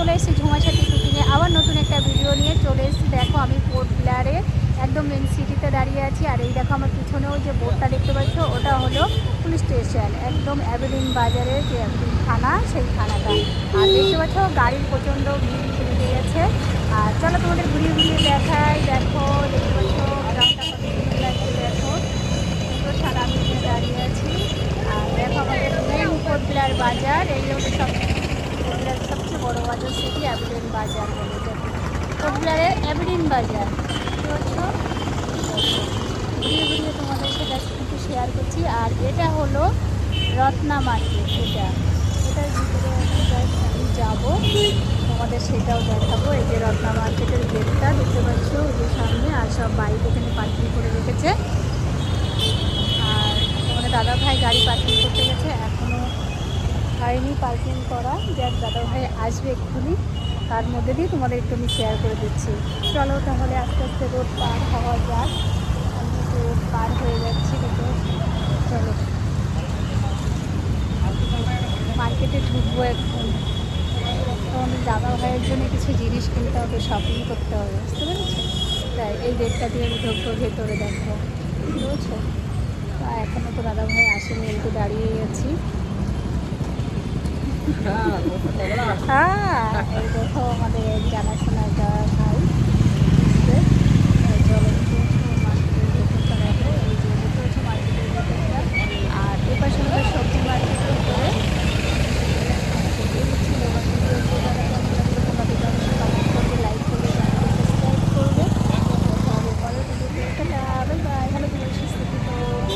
চলে এসেছি ঝুমাসাটি শুটিংয়ে। আবার নতুন একটা ভিডিও নিয়ে চলে এসেছি। দেখো আমি পোর্ট ব্লারে একদম মেন সিটিতে দাঁড়িয়ে আছি। আর এই দেখো আমার পিছনেও যে বোর্ডটা দেখতে পাচ্ছ, ওটা হলো পুলিশ স্টেশন একদম অ্যাভেলিন বাজারে যে অ্যাভিলিন থানা, সেই থানাটা। আর দেখতে পাচ্ছ, গাড়ির প্রচণ্ড ভিড় লেগে গেছে। আর চলো তোমাদের ঘুরিয়ে ঘুরিয়ে দেখাই। দেখো, দেখতে পাচ্ছ দেখো। আমি দাঁড়িয়ে আছি। আর দেখো আমাদের মেন কোটবিলার বাজার। এই হলো সব বাজার বাজার বলে এটাকে কোটবিলারের বাজার ঘুরিয়ে ঘুরিয়ে তোমাদের আজকে একটু শেয়ার করছি। আর এটা হলো রত্না মার্কেট, এটা। এটার ভিতরে আমি যাব। তোমাদের সেটাও দেখাবো। এই যে রত্না মার্কেটের গেটটা দেখতে পাচ্ছ ওই যে সামনে, আর সব বাইক এখানে পার্কিং করে রেখেছে। আর তোমাদের দাদা ভাই গাড়ি পার্কিং করতে গেছে। হয়নি পার্কিং করা। যাক দাদা ভাই আসবে এক্ষুনি। তার মধ্যে দিয়ে তোমাদের একটু আমি শেয়ার করে দিচ্ছি। চলো তাহলে আস্তে আস্তে রোড পার হওয়া যাক। আমি একটু রোড পার হয়ে যাচ্ছি দেখো। চলো। মার্কেটে ঢুকবো এখন। তখন দাদা ভাইয়ের জন্য কিছু জিনিস কিনতে হবে শপিং করতে হবে, বুঝতে পেরেছ? তাই এই গেটটা দিয়ে আমি ঢুকবো, ভেতরে দেখো তা এখনও তো দাদা ভাই আসেনি, একটু দাঁড়িয়ে গেছি হ্যাঁ এই দেখো আমাদের জানাশোনা